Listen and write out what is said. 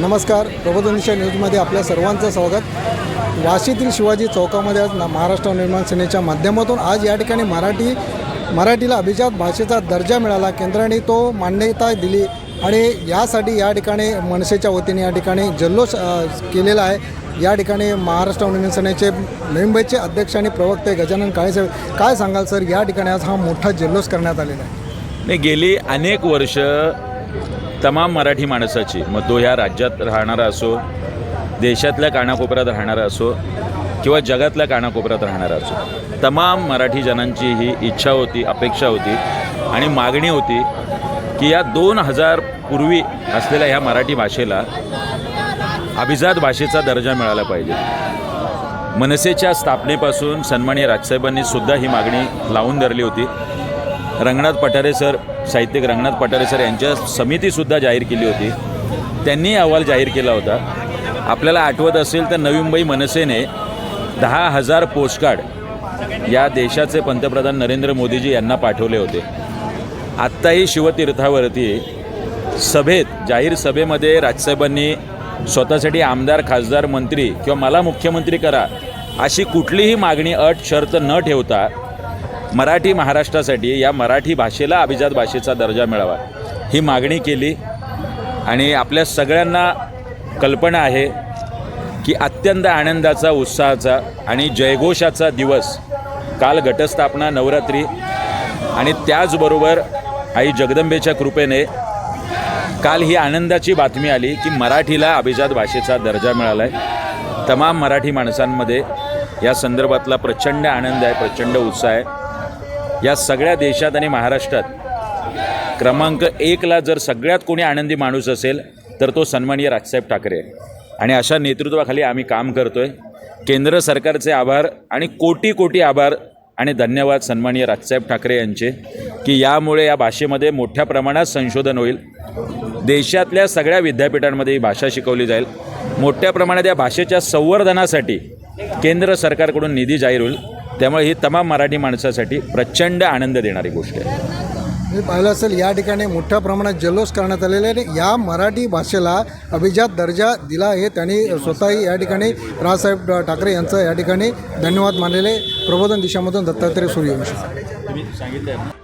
नमस्कार प्रबोधनदिशा न्यूजमध्ये आपल्या सर्वांचं स्वागत. वाशीतील शिवाजी चौकामध्ये आज महाराष्ट्र निर्माण सेनेच्या माध्यमातून आज या ठिकाणी मराठी मराठीला अभिजात भाषेचा दर्जा मिळाला. केंद्राने तो मान्यता दिली आणि यासाठी या ठिकाणी मनसेच्या वतीने या ठिकाणी जल्लोष केलेला आहे. या ठिकाणी महाराष्ट्र निर्माण सेनेचे मुंबईचे अध्यक्ष आणि प्रवक्ते गजानन काळेसाहेब काय सांगाल सर? या ठिकाणी आज हा मोठा जल्लोष करण्यात आलेला आहे. नाही गेली अनेक वर्ष तमाम मराठी माणसाची मग तो ह्या राज्यात राहणारा असो देशातल्या कानाकोपऱ्यात राहणारा असो किंवा जगातल्या कानाकोपऱ्यात राहणारा असो तमाम मराठी जनांची ही इच्छा होती अपेक्षा होती आणि मागणी होती की या दोन हजार पूर्वी असलेल्या ह्या मराठी भाषेला अभिजात भाषेचा दर्जा मिळाला पाहिजे. मनसेच्या स्थापनेपासून सन्माननीय राजसाहेबांनी सुद्धा ही मागणी लावून धरली होती. रंगनाथ पठारे सर साहित्यिक रंगनाथ पठारे सर यांच्या समितीसुद्धा जाहीर केली होती. त्यांनी अहवाल जाहीर केला होता. आपल्याला आठवत असेल तर नवी मुंबई मनसेने दहा हजार पोस्टकार्ड या देशाचे पंतप्रधान नरेंद्र मोदीजी यांना पाठवले होते. आत्ताही शिवतीर्थावरती सभेत जाहीर सभेमध्ये राजसाहेबांनी स्वतःसाठी आमदार खासदार मंत्री किंवा मला मुख्यमंत्री करा अशी कुठलीही मागणी अट शर्त न ठेवता मराठी महाराष्ट्रासाठी या मराठी भाषेला अभिजात भाषेचा दर्जा मिळावा. ही मागणी केली आणि आपल्या सगळ्यांना कल्पना आहे की अत्यंत आनंदाचा उत्साहाचा आणि जयघोषाचा दिवस काल घटस्थापना नवरात्री आणि त्याचबरोबर आई जगदंबेच्या कृपेने काल ही आनंदाची बातमी आली की मराठीला अभिजात भाषेचा दर्जा मिळाला आहे तमाम मराठी माणसांमध्ये या संदर्भातला प्रचंड आनंद आहे प्रचंड उत्साह आहे. या सगळ्या देशात आणि महाराष्ट्रात. क्रमांक एकला जर सगळ्यात कोणी आनंदी माणूस असेल तर तो सन्माननीय राजसाहेब ठाकरे. आणि अशा नेतृत्वाखाली आम्ही काम करतो आहे केंद्र सरकारचे आभार आणि कोटी कोटी आभार आणि धन्यवाद सन्माननीय राजसाहेब ठाकरे यांचे की यामुळे या भाषेमध्ये मोठ्या प्रमाणात संशोधन होईल. देशातल्या सगळ्या विद्यापीठांमध्ये ही भाषा शिकवली जाईल. मोठ्या प्रमाणात या भाषेच्या संवर्धनासाठी केंद्र सरकारकडून निधी जाहीर होईल. त्यामुळे ही तमाम मराठी माणसासाठी प्रचंड आनंद देणारी गोष्ट आहे. मी पाहिलं असेल या ठिकाणी मोठ्या प्रमाणात जल्लोष करण्यात आलेला आहे आणि या मराठी भाषेला अभिजात दर्जा दिला आहे. त्यांनी स्वतःही या ठिकाणी राजसाहेब ठाकरे यांचं या ठिकाणी धन्यवाद मानलेले प्रबोधन दिशामधून दत्तात्रय सूर्यवंशी. तुम्ही सांगितलं